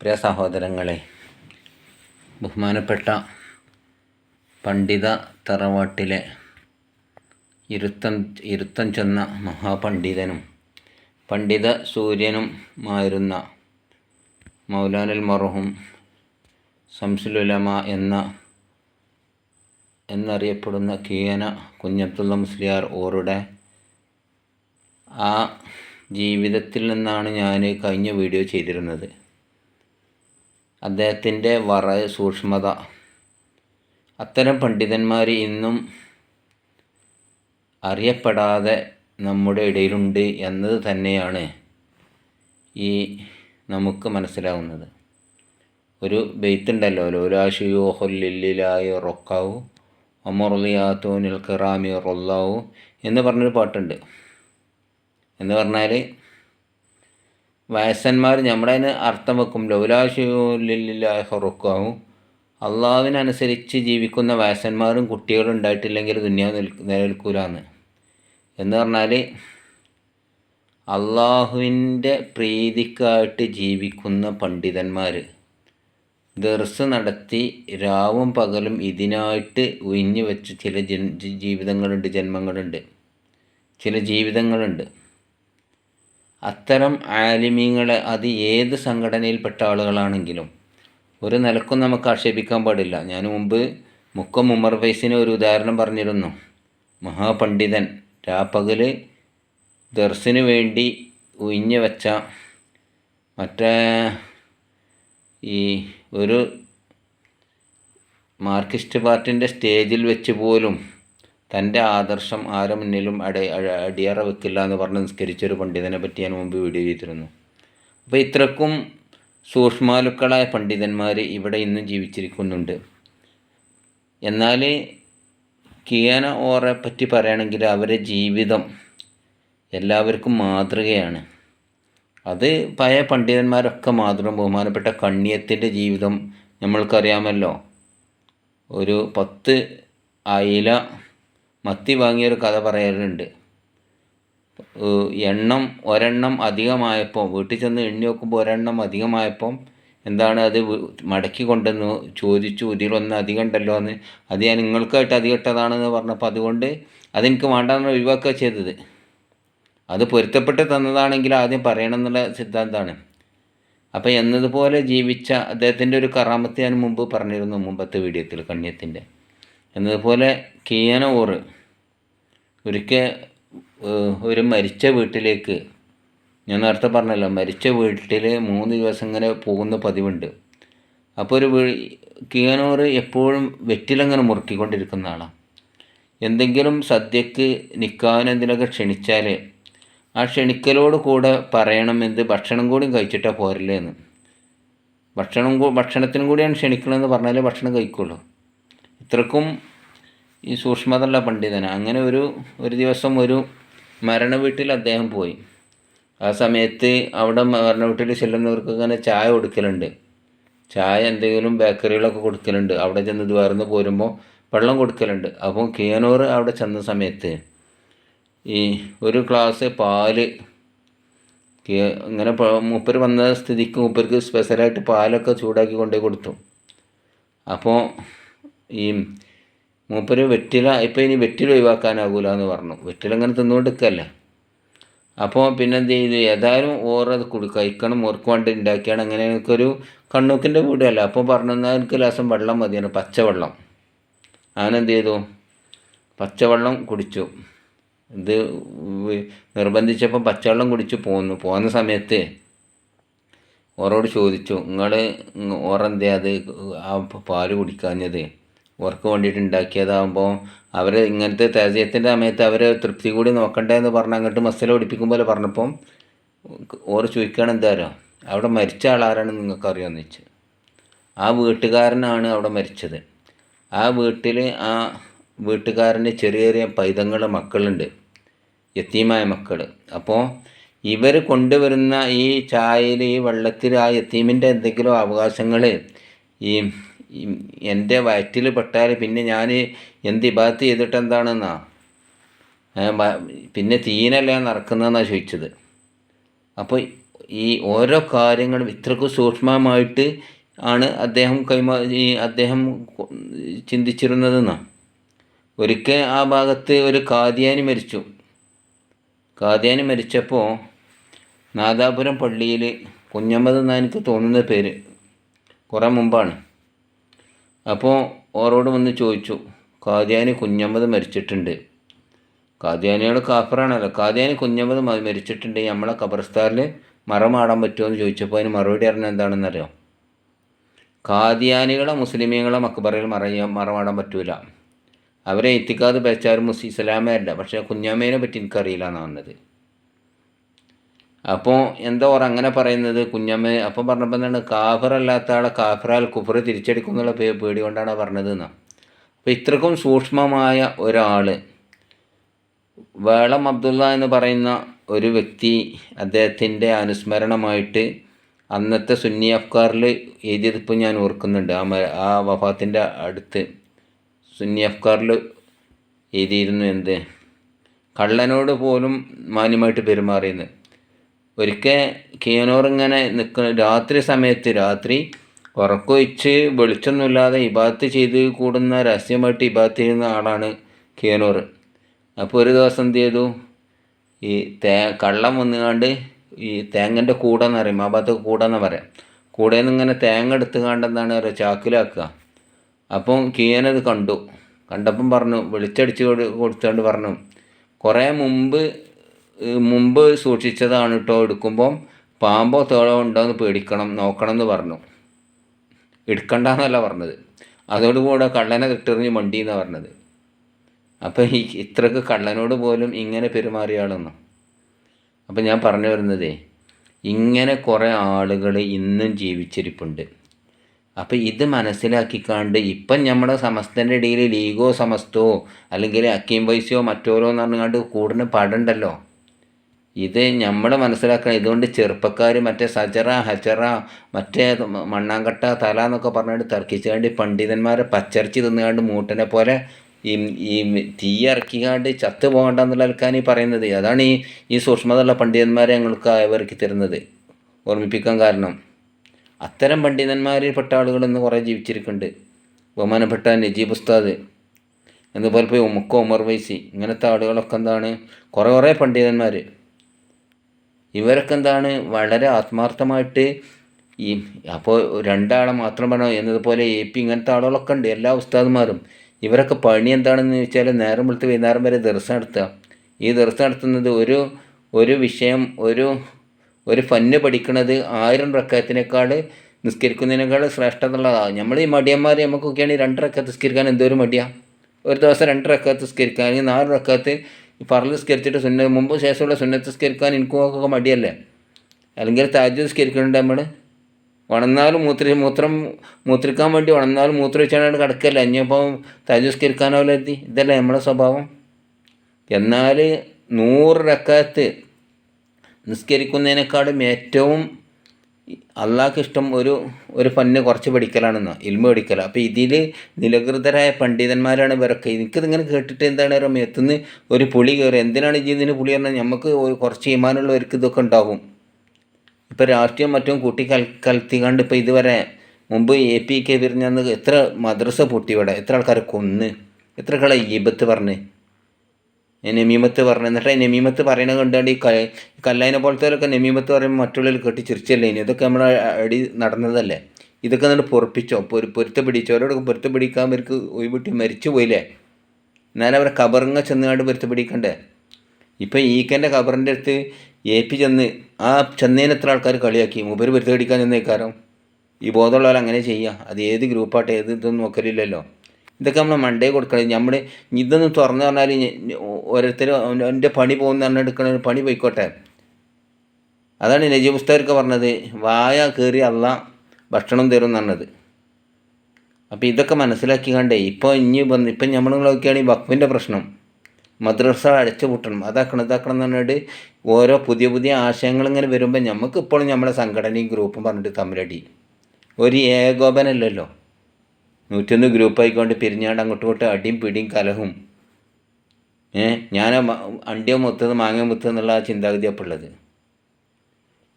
പ്രിയ സഹോദരങ്ങളെ ബഹുമാനപ്പെട്ട പണ്ഡിത തറവാട്ടിലെ ഇരുത്തം ഇരുത്തം ചെന്ന മഹാപണ്ഡിതനും പണ്ഡിത സൂര്യനുമായിരുന്ന മൗലാനൽ മറുഹും സംസുലുലമ എന്ന എന്നറിയപ്പെടുന്ന കീയന കുഞ്ഞബ്ദുള്ള മുസ്ലിയാർ ഓറുടെ ആ ജീവിതത്തിൽ നിന്നാണ് ഞാൻ കഴിഞ്ഞ വീഡിയോ ചെയ്തിരുന്നത്. അദ്ദേഹത്തിന്റെ വറ സൂക്ഷ്മത. അത്തരം പണ്ഡിതന്മാർ ഇന്നും അറിയപ്പെടാതെ നമ്മുടെ ഇടയിലുണ്ട് എന്നത് തന്നെയാണ് ഈ നമുക്ക് മനസ്സിലാവുന്നത്. ഒരു ബെയ്ത്തുണ്ടല്ലോ ലോലാഷിയോഹൊല്ലില്ലായി റൊക്കാവു അമറുലിയാത്തോനിൽ നിൽക്കറാമിയോ റൊല്ലാവു എന്ന് പറഞ്ഞൊരു പാട്ടുണ്ട്. എന്ന് പറഞ്ഞാൽ വയസ്സന്മാർ നമ്മുടെ അതിന് അർത്ഥം വെക്കും ലൗലാശുലില്ലാഹുറുക്കാവും റൊക്കാവും അള്ളാവിനനുസരിച്ച് ജീവിക്കുന്ന വയസ്സന്മാരും കുട്ടികളും ഉണ്ടായിട്ടില്ലെങ്കിൽ ദുന്യാവ് നിൽ നിലനിൽക്കൂലാന്ന്. എന്ന് പറഞ്ഞാൽ അള്ളാഹുവിന്റെ പ്രീതിക്കായിട്ട് ജീവിക്കുന്ന പണ്ഡിതന്മാർ ദർസ് നടത്തി രാവും പകലും ഇതിനായിട്ട് ഉയിഞ്ഞു വെച്ച ചില ജീവിതങ്ങളുണ്ട് ജന്മങ്ങളുണ്ട്. ചില ജീവിതങ്ങളുണ്ട്. അത്തരം ആലിമീങ്ങളെ അത് ഏത് സംഘടനയിൽപ്പെട്ട ആളുകളാണെങ്കിലും ഒരു നിലക്കും നമുക്ക് ആക്ഷേപിക്കാൻ പാടില്ല. ഞാൻ മുമ്പ് മുക്കം ഉമർ ഫൈസിന് ഒരു ഉദാഹരണം പറഞ്ഞിരുന്നു. മഹാപണ്ഡിതൻ രാപ്പകൽ ദർസിന് വേണ്ടി ഉയിഞ്ഞു വെച്ച മറ്റേ ഈ ഒരു മാർക്സിസ്റ്റ് പാർട്ടിന്റെ സ്റ്റേജിൽ വെച്ച് പോലും തന്റെ ആദർശം ആരും മുന്നിലും അടി അടിയറ വെക്കില്ല എന്ന് പറഞ്ഞ് നിസ്കരിച്ചൊരു പണ്ഡിതനെ പറ്റി ഞാൻ മുമ്പ് വീഡിയോ ചെയ്തിരുന്നു. അപ്പോൾ ഇത്രക്കും സൂക്ഷ്മാലുക്കളായ പണ്ഡിതന്മാർ ഇവിടെ ഇന്നും ജീവിച്ചിരിക്കുന്നുണ്ട്. എന്നാൽ കിയാന ഓറെ പറ്റി പറയുകയാണെങ്കിൽ അവരെ ജീവിതം എല്ലാവർക്കും മാതൃകയാണ്. അത് പഴയ പണ്ഡിതന്മാരൊക്കെ മാതൃക ബഹുമാനപ്പെട്ട കണ്ണിയത്തിന്റെ ജീവിതം നമ്മൾക്കറിയാമല്ലോ. ഒരു പത്ത് അയില മത്തി വാങ്ങിയൊരു കഥ പറയാറുണ്ട് എണ്ണം ഒരെണ്ണം അധികമായപ്പോൾ വീട്ടിൽ ചെന്ന് എണ്ണി നോക്കുമ്പോൾ ഒരെണ്ണം അധികമായപ്പം എന്താണ് അത് മടക്കി കൊണ്ടുവന്നു ചോദിച്ചു ഇതിലൊന്ന് അധികം ഉണ്ടല്ലോ എന്ന്. അത് ഞാൻ നിങ്ങൾക്കായിട്ട് അധികം ഇട്ടതാണെന്ന് പറഞ്ഞപ്പോൾ അതുകൊണ്ട് അതെനിക്ക് വേണ്ടെന്ന് ഒഴിവാക്കുക ചെയ്തത്. അത് പൊരുത്തപ്പെട്ട് തന്നതാണെങ്കിൽ ആദ്യം പറയണം എന്നുള്ള സിദ്ധാന്തമാണ്. അപ്പോൾ എന്നതുപോലെ ജീവിച്ച അദ്ദേഹത്തിന്റെ ഒരു കറാമത്ത് ഞാൻ മുമ്പ് പറഞ്ഞിരുന്നു മുമ്പത്തെ വീഡിയോത്തിൽ കണ്യത്തിന്റെ. എന്നതുപോലെ കീയന ഓറ് ഒരിക്കൽ ഒരു മരിച്ച വീട്ടിലേക്ക് ഞാൻ നേരത്തെ പറഞ്ഞല്ലോ മരിച്ച വീട്ടിൽ മൂന്ന് ദിവസം ഇങ്ങനെ പോകുന്ന പതിവുണ്ട്. അപ്പോൾ ഒരു കീയനോറ് എപ്പോഴും വെറ്റിലങ്ങനെ മുറുക്കിക്കൊണ്ടിരിക്കുന്ന ആളാണ് എന്തെങ്കിലും സദ്യക്ക് നിൽക്കാനെന്തിനൊക്കെ ക്ഷണിച്ചാൽ ആ ക്ഷണിക്കലോട് കൂടെ പറയണം എന്ത് ഭക്ഷണം കൂടി കഴിച്ചിട്ടാണ് പോരല്ലേ എന്ന് ഭക്ഷണം ഭക്ഷണത്തിനും കൂടിയാണ് ക്ഷണിക്കണമെന്ന് പറഞ്ഞാലേ ഭക്ഷണം കഴിക്കുള്ളൂ. ഇത്രക്കും ഈ സൂക്ഷ്മതയുള്ള പണ്ഡിതന. അങ്ങനെ ഒരു ഒരു ദിവസം ഒരു മരണ വീട്ടിൽ അദ്ദേഹം പോയി. ആ സമയത്ത് അവിടെ മരണ വീട്ടിൽ ചെല്ലുന്നവർക്ക് അങ്ങനെ ചായ കൊടുക്കലുണ്ട്. ചായ എന്തെങ്കിലും ബേക്കറികളൊക്കെ കൊടുക്കലുണ്ട്. അവിടെ ചെന്ന് ദ്വാരന്ന് പോരുമ്പോൾ വെള്ളം കൊടുക്കലുണ്ട്. അപ്പോൾ കിയനൂർ അവിടെ ചെന്ന സമയത്ത് ഈ ഒരു ക്ലാസ് പാൽ ഇങ്ങനെ മൂപ്പർ വന്ന സ്ഥിതിക്ക് മൂപ്പർക്ക് സ്പെഷ്യലായിട്ട് പാലൊക്കെ ചൂടാക്കി കൊണ്ടുപോയി കൊടുത്തു. അപ്പോൾ ഈ മൂപ്പര് വെറ്റില ഇപ്പം ഇനി വെറ്റില ഒഴിവാക്കാനാകൂല എന്ന് പറഞ്ഞു. വെറ്റില ഇങ്ങനെ തിന്നുകൊണ്ടിരിക്കല്ലേ അപ്പോൾ പിന്നെ എന്ത് ചെയ്തു ഏതായാലും ഓറത് കുടി കഴിക്കണം ഓർക്ക് വേണ്ടി ഉണ്ടാക്കിയാണ് അങ്ങനെ എനിക്കൊരു കണ്ണൂക്കിന്റെ വീടല്ല. അപ്പോൾ പറഞ്ഞു എന്നാൽ എനിക്ക് ലാസം വെള്ളം മതിയാണ് പച്ചവെള്ളം. അവനെന്ത് ചെയ്തു? പച്ചവെള്ളം കുടിച്ചു. ഇത് നിർബന്ധിച്ചപ്പോൾ പച്ചവെള്ളം കുടിച്ച് പോന്നു. പോകുന്ന സമയത്ത് ഓരോട് ചോദിച്ചു നിങ്ങൾ ഓറെന്തേ അത് ആ പാൽ കുടിക്കാഞ്ഞത്? ഓർക്ക് വേണ്ടിയിട്ട് ഉണ്ടാക്കിയതാകുമ്പോൾ അവർ ഇങ്ങനത്തെ തേജയത്തിന്റെ സമയത്ത് അവർ തൃപ്തി കൂടി നോക്കണ്ടേ എന്ന് പറഞ്ഞ് അങ്ങോട്ട് മസല പിടിപ്പിക്കുമ്പോൾ പറഞ്ഞപ്പം ഓർ ചോദിക്കുകയാണ് എന്താരോ അവിടെ മരിച്ച ആളാരാണ് നിങ്ങൾക്കറിയാമെന്ന് വെച്ച് ആ വീട്ടുകാരനാണ് അവിടെ മരിച്ചത്. ആ വീട്ടിൽ ആ വീട്ടുകാരന് ചെറിയ ചെറിയ പൈതങ്ങൾ മക്കളുണ്ട്. യത്തീമായ മക്കൾ അപ്പോൾ ഇവർ കൊണ്ടുവരുന്ന ഈ ചായയിൽ ഈ വെള്ളത്തിൽ ആ യത്തീമിന്റെ എന്തെങ്കിലും അവകാശങ്ങൾ ഈ എന്റെ വയറ്റിൽ പെട്ടാൽ പിന്നെ ഞാൻ എന്ത് ഇബാത്ത് ചെയ്തിട്ട് എന്താണെന്നാ? പിന്നെ തീനല്ല നടക്കുന്നതെന്നാണ് ചോദിച്ചത്. അപ്പോൾ ഈ ഓരോ കാര്യങ്ങളും ഇത്രക്ക് സൂക്ഷ്മമായിട്ട് ആണ് അദ്ദേഹം കൈമാ അദ്ദേഹം ചിന്തിച്ചിരുന്നതെന്നാണ് ഒരിക്കൽ ആ ഭാഗത്ത് ഒരു കാദ്യാനി മരിച്ചു. കാദ്യാനി മരിച്ചപ്പോൾ നാദാപുരം പള്ളിയിൽ കുഞ്ഞമ്മത് എന്നാണ് എനിക്ക് തോന്നുന്ന പേര് കുറേ മുമ്പാണ്. അപ്പോൾ ഓറോട് വന്ന് ചോദിച്ചു കാദ്യാനി കുഞ്ഞമ്മത് മരിച്ചിട്ടുണ്ട്. കാദ്യാനികൾ കാഫറാണല്ലോ. കാദ്യാനി കുഞ്ഞമ്മത് മരിച്ചിട്ടുണ്ട്. നമ്മളെ ഖബർസ്ഥാനിൽ മറമാടാൻ പറ്റുമോ എന്ന് ചോദിച്ചപ്പോൾ അതിന് മറുപടി പറഞ്ഞാൽ എന്താണെന്നറിയോ? കാദ്യാനികളെ മുസ്ലിമീങ്ങളെ മക്ബറയിൽ മറയ മറമാടാൻ പറ്റൂല. അവരെ എത്തിക്കാതെ വെച്ചാലും മുസ് ഇസ്ലാമല്ല പക്ഷേ കുഞ്ഞാമ്മേനെ പറ്റി എനിക്കറിയില്ല എന്നാണ് പറഞ്ഞത് അപ്പോൾ എന്താ ഓർ അങ്ങനെ പറയുന്നത്? കുഞ്ഞമ്മ അപ്പം പറഞ്ഞപ്പോൾ എന്താണ്? കാഫറല്ലാത്ത ആളെ കാഫറാൽ കുഫർ തിരിച്ചടിക്കും എന്നുള്ള പേടി കൊണ്ടാണ് പറഞ്ഞത് എന്നാണ് അപ്പോൾ ഇത്രക്കും സൂക്ഷ്മമായ ഒരാൾ വേളം അബ്ദുള്ള എന്ന് പറയുന്ന ഒരു വ്യക്തി അദ്ദേഹത്തിന്റെ അനുസ്മരണമായിട്ട് അന്നത്തെ സുന്നി അഫ്കാറിൽ എഴുതിയതിപ്പോൾ ഞാൻ ഓർക്കുന്നുണ്ട്. ആ ആ വഫാത്തിന്റെ അടുത്ത് സുന്നി അഫ്കാറിൽ എഴുതിയിരുന്നു എന്ത്? കള്ളനോട് പോലും മാന്യമായിട്ട് പെരുമാറിയെന്ന്. ഒരിക്കൽ കീനോർ ഇങ്ങനെ നിൽക്കുന്ന രാത്രി സമയത്ത് രാത്രി ഉറക്കൊഴിച്ച് വെളിച്ചൊന്നുമില്ലാതെ ഇബാത്ത് ചെയ്ത് കൂടുന്ന രഹസ്യമായിട്ട് ഇബാത്ത് ചെയ്യുന്ന ആളാണ് കീനോർ അപ്പോൾ ഒരു ദിവസം എന്ത് ചെയ്തു? ഈ തേ കള്ളം വന്നുകാണ്ട് ഈ തേങ്ങന്റെ കൂട എന്ന് പറയും ആ ഭാഗത്ത് കൂട എന്ന് പറയാം. കൂടയിൽ നിന്ന് ഇങ്ങനെ തേങ്ങ എടുത്ത് കണ്ട് എന്താണ് പറയുക ചാക്കിലാക്കുക. അപ്പം കിയനത് കണ്ടു. കണ്ടപ്പം പറഞ്ഞു വെളിച്ചടിച്ച് കൊടു- കൊടുത്തുകൊണ്ട് പറഞ്ഞു കുറേ മുമ്പ് മുമ്പ് സൂക്ഷിച്ചതാണ് കേട്ടോ എടുക്കുമ്പം പാമ്പോ തേളോ ഉണ്ടോയെന്ന് പേടിക്കണം നോക്കണം എന്ന് പറഞ്ഞു. എടുക്കണ്ടെന്നല്ല പറഞ്ഞത്. അതോടുകൂടെ കള്ളനെ കിട്ടെറിഞ്ഞ് മണ്ടി എന്നാണ് പറഞ്ഞത്. അപ്പം ഈ ഇത്രക്ക് കള്ളനോട് പോലും ഇങ്ങനെ പെരുമാറിയ ആളൊന്നും. അപ്പം ഞാൻ പറഞ്ഞു വരുന്നതേ ഇങ്ങനെ കുറേ ആളുകൾ ഇന്നും ജീവിച്ചിരിപ്പുണ്ട്. അപ്പോൾ ഇത് മനസ്സിലാക്കിക്കാണ്ട് ഇപ്പം നമ്മുടെ സമസ്തന്റെ ഇടയിൽ ലീഗോ സമസ്തോ അല്ലെങ്കിൽ അക്കീം പൈസയോ മറ്റോരോ എന്ന് പറഞ്ഞുകൊണ്ട് കൂടുന്ന പാടുണ്ടല്ലോ. ഇത് നമ്മൾ മനസ്സിലാക്കുക ഇതുകൊണ്ട് ചെറുപ്പക്കാർ മറ്റേ സജറ ഹജറ മറ്റേ മണ്ണാങ്കട്ട തല എന്നൊക്കെ പറഞ്ഞുകൊണ്ട് തർക്കിച്ചുകൊണ്ട് പണ്ഡിതന്മാരെ പച്ചറിച്ച് തിന്നുകൊണ്ട് മൂട്ടനെ പോലെ ഈ ഈ തീ ഇറക്കിക്കാണ്ട് ചത്തു ആൾക്കാണ് ഈ പറയുന്നത്. അതാണ് ഈ ഈ സൂക്ഷ്മതയുള്ള പണ്ഡിതന്മാരെ ഞങ്ങൾക്ക് ഇറക്കി തരുന്നത്. ഓർമ്മിപ്പിക്കാൻ കാരണം. അത്തരം പണ്ഡിതന്മാരിൽ പെട്ട ആളുകൾ ഇന്ന് കുറേ ജീവിച്ചിരിക്കുന്നുണ്ട്. ബഹുമാനപ്പെട്ട നജീബ് ഉസ്താദ് എന്നുപോലെ പോയി ഉമുക്ക ഉമർ വൈസി ഇങ്ങനത്തെ ആളുകളൊക്കെ എന്താണ്? കുറേ കുറേ പണ്ഡിതന്മാർ ഇവരൊക്കെ എന്താണ് വളരെ ആത്മാർത്ഥമായിട്ട് ഈ അപ്പോൾ രണ്ടാളെ മാത്രം പറഞ്ഞോ എന്നതുപോലെ എ പി ഇങ്ങനത്തെ ആളുകളൊക്കെ ഉണ്ട്. എല്ലാ ഉസ്താദുമാരും. ഇവരൊക്കെ പണി എന്താണെന്ന് ചോദിച്ചാൽ നേരം വെളുത്ത് വൈകുന്നേരം വരെ ദർശനം നടത്തുക ഈ ദർശനം നടത്തുന്നത് ഒരു ഒരു വിഷയം ഒരു ഒരു ഫന്ന് പഠിക്കുന്നത് ആയിരം റക്കത്തിനേക്കാൾ നിസ്കരിക്കുന്നതിനേക്കാൾ ശ്രേഷ്ഠ എന്നുള്ളതാണ് നമ്മൾ ഈ മടിയന്മാർ നമുക്കൊക്കെയാണ് രണ്ട് റക്കത്ത് നിസ്കരിക്കാൻ എന്തോരം മടിയാണ് ഒരു ദിവസം രണ്ട് റക്കത്ത് നിസ്കരിക്കുക അല്ലെങ്കിൽ നാല് റക്കത്ത് പറൽ സ്കരിച്ചിട്ട് സുന്ന മുമ്പ് ശേഷമുള്ള സുന്നത്ത് സ്കരിക്കാൻ എനിക്കൊക്കെ മടിയല്ലേ? അല്ലെങ്കിൽ താജ് സ്കരിക്കുന്നുണ്ട് നമ്മൾ ഉണന്നാലും മൂത്ര മൂത്രം മൂത്രിക്കാൻ വേണ്ടി ഉണന്നാലും മൂത്രം വെച്ചാണ് കിടക്കല്ല? ഇനിയിപ്പോൾ താജ് സ്കരിക്കാനാവില്ല എത്തി ഇതല്ലേ നമ്മളെ സ്വഭാവം? എന്നാൽ നൂറ് റക്കാത്ത് നിസ്കരിക്കുന്നതിനേക്കാളും ഏറ്റവും അള്ളാഹ്ക്ക് ഇഷ്ടം ഒരു ഒരു ഫന്ന് കുറച്ച് പഠിക്കലാണെന്നോ? ഇൽമ പഠിക്കല. അപ്പോൾ ഇതിൽ നിലകൃതരായ പണ്ഡിതന്മാരാണ് ഇവരൊക്കെ. എനിക്കിതിങ്ങനെ കേട്ടിട്ട് എന്താണ് മേത്തുനിന്ന് ഒരു പുളി കയറി എന്തിനാണ് ഈ ഇതിന് പുളി പറഞ്ഞാൽ നമുക്ക് കുറച്ച് ഈമാനുള്ളവർക്ക് ഇതൊക്കെ ഉണ്ടാകും ഇപ്പോൾ രാഷ്ട്രീയം മറ്റും കൂട്ടി കൽ കലത്തിക്കാണ്ട് ഇപ്പോൾ ഇതുവരെ മുമ്പ് എ പി കെ പിരിഞ്ഞന്ന് എത്ര മദ്രസ പൊട്ടി ഇവിടെ? എത്ര ആൾക്കാരെ കൊന്ന്? എത്ര കളെ ഈബത്ത് പറഞ്ഞ്? നെമീമത്ത് പറഞ്ഞു. എന്നിട്ട് നെമീമത്ത് പറയണത് കണ്ടാണ്ട് ഈ കല്ലായിനെ പോലത്തെ നെമീമത്ത് പറയുമ്പോൾ മറ്റുള്ളവർ കെട്ടി ചിരിച്ചല്ലേ ഇനി ഇതൊക്കെ നമ്മുടെ അടി നടന്നതല്ലേ? ഇതൊക്കെ എന്നിട്ട് പൊറപ്പിച്ചോ? പൊരു പൊരുത്ത പിടിച്ചോ? അവരോടൊക്കെ പൊരുത്ത പിടിക്കാൻ അവർക്ക് ഒഴിവിട്ടി മരിച്ചു പോയില്ലേ എന്നാലും അവരെ കബറിങ്ങ ചെന്നുകൊണ്ട് പൊരുത്ത പിടിക്കണ്ടേ? ഇപ്പം ഈക്കന്റെ കബറിന്റെ അടുത്ത് എ പി ചെന്ന് ആ ചെന്നതിന് എത്ര ആൾക്കാർ കളിയാക്കി? മൂപ്പര് പൊരുത്ത പിടിക്കാൻ ചെന്നേക്കാരം? ഈ ബോധമുള്ളവർ അങ്ങനെ ചെയ്യുക അത് ഏത് ഗ്രൂപ്പാട്ടെ? ഏത് ഇതൊന്നും നോക്കലില്ലല്ലോ. ഇതൊക്കെ നമ്മൾ മണ്ടേ കൊടുക്കണം. നമ്മൾ ഇതൊന്നും തുറന്നു പറഞ്ഞാൽ ഓരോരുത്തർ എന്റെ പണി പോകുന്ന പറഞ്ഞാൽ എടുക്കണ പണി പോയിക്കോട്ടെ. അതാണ് നജീബ് ഉസ്താദൊക്കെ പറഞ്ഞത്. വായ കയറി അല്ല ഭക്ഷണം തരും പറഞ്ഞത്. അപ്പോൾ ഇതൊക്കെ മനസ്സിലാക്കി കണ്ടേ. ഇപ്പോൾ ഇനി വന്ന് ഇപ്പം നമ്മൾ നോക്കുകയാണെങ്കിൽ വഖഫിന്റെ പ്രശ്നം. മദ്രസ അടച്ചു പൂട്ടണം. അതാക്കണം ഇതാക്കണം എന്ന് പറഞ്ഞിട്ട് ഓരോ പുതിയ പുതിയ ആശയങ്ങൾ ഇങ്ങനെ വരുമ്പോൾ നമുക്ക് ഇപ്പോഴും നമ്മളെ സംഘടനയും ഗ്രൂപ്പും പറഞ്ഞിട്ട് തമ്മിലടി. ഒരു ഏകോപനമല്ലല്ലോ നൂറ്റൊന്ന് ഗ്രൂപ്പ് ആയിക്കൊണ്ട് പിരിഞ്ഞാണ്ട് അങ്ങോട്ടും ഇങ്ങോട്ടും അടിയും പിടിയും കലഹും. ഏ? ഞാൻ അണ്ടിയ മുത്തത് മാങ്ങ മുത്തത് എന്നുള്ള ആ ചിന്താഗതി അപ്പോൾ ഉള്ളത്.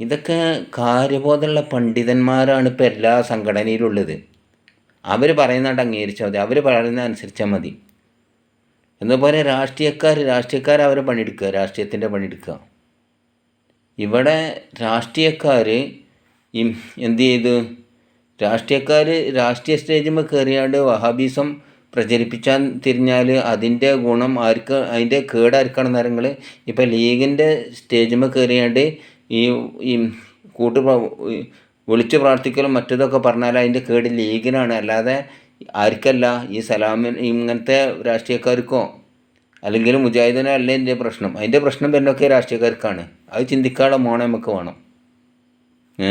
ഇതൊക്കെ കാര്യബോധമുള്ള പണ്ഡിതന്മാരാണ് ഇപ്പോൾ എല്ലാ സംഘടനയിലുള്ളത് അവർ പറയുന്നതായിട്ട് അംഗീകരിച്ചാൽ മതി. അവർ പറയുന്ന അനുസരിച്ചാൽ മതി. എന്നപോലെ രാഷ്ട്രീയക്കാർ രാഷ്ട്രീയക്കാർ അവരെ പണിയെടുക്കുക രാഷ്ട്രീയത്തിന്റെ പണിയെടുക്കുക. ഇവിടെ രാഷ്ട്രീയക്കാർ എന്ത് ചെയ്തു രാഷ്ട്രീയക്കാർ രാഷ്ട്രീയ സ്റ്റേജിൽ കയറിയാണ്ട് വഹാബീസം പ്രചരിപ്പിച്ചാൻ തിരിഞ്ഞാൽ അതിന്റെ ഗുണം ആർക്ക് അതിന്റെ കേട് ആർക്കാണെന്ന് അറിയങ്ങൾ ഇപ്പോൾ ലീഗിന്റെ സ്റ്റേജിൽ കയറിയാണ്ട് ഈ ഈ കൂട്ട് വിളിച്ചു പ്രാർത്ഥിക്കലും മറ്റതൊക്കെ പറഞ്ഞാൽ അതിന്റെ കേട് ലീഗിനാണ്. അല്ലാതെ ആർക്കല്ല ഈ സലാമിൻ ഇങ്ങനത്തെ രാഷ്ട്രീയക്കാർക്കോ അല്ലെങ്കിൽ മുജാഹിദിനോ അല്ല എന്റെ പ്രശ്നം. അതിന്റെ പ്രശ്നം വരുന്നൊക്കെ രാഷ്ട്രീയക്കാർക്കാണ്. അത് ചിന്തിക്കാനുള്ള മോണം നമുക്ക് വേണം. ഏ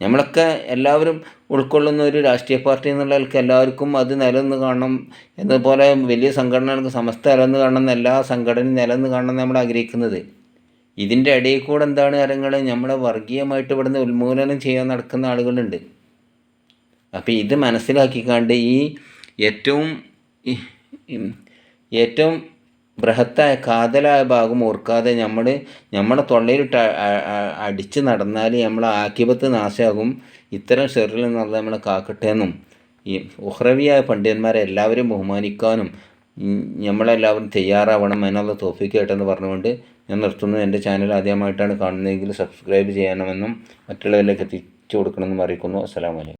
നമ്മളൊക്കെ എല്ലാവരും ഉൾക്കൊള്ളുന്ന ഒരു രാഷ്ട്രീയ പാർട്ടി എന്നുള്ള എല്ലാവർക്കും അത് നിലനിന്ന് കാണണം എന്നതുപോലെ വലിയ സംഘടനകൾക്ക് സമസ്ത നിലനിന്ന് കാണണം എല്ലാ സംഘടനയും നിലനിന്ന് കാണണം നമ്മൾ ആഗ്രഹിക്കുന്നത്. ഇതിന്റെ ഇടയിൽ കൂടെ എന്താണ് കാര്യങ്ങൾ? നമ്മളെ വർഗീയമായിട്ട് ഇവിടുന്ന് ഉന്മൂലനം ചെയ്യാൻ നടക്കുന്ന ആളുകളുണ്ട്. അപ്പോൾ ഇത് മനസ്സിലാക്കിക്കാണ്ട് ഈ ഏറ്റവും ഏറ്റവും ബൃഹത്തായ കാതലായ ഭാഗം ഓർക്കാതെ നമ്മൾ നമ്മുടെ തൊള്ളയിലിട്ട് അടിച്ച് നടന്നാൽ നമ്മളെ ആക്കിപത്ത് നാശമാകും ഇത്തരം ഷെറിൽ നിന്നുള്ള നമ്മളെ കാക്കട്ടെ എന്നും ഈ ഉഹ്രവിയായ പണ്ഡിതന്മാരെ എല്ലാവരും ബഹുമാനിക്കാനും നമ്മളെല്ലാവരും തയ്യാറാവണം എന്നുള്ള തോഫിക്ക് തോഫിക്കായിട്ടെന്ന് പറഞ്ഞുകൊണ്ട് ഞാൻ നിർത്തുന്നു. എന്റെ ചാനൽ ആദ്യമായിട്ടാണ് കാണുന്നതെങ്കിൽ സബ്സ്ക്രൈബ് ചെയ്യണമെന്നും മറ്റുള്ളവരിലേക്ക് എത്തിച്ചു കൊടുക്കണമെന്നും അറിയിക്കുന്നു. അസ്സലാമലൈക്കും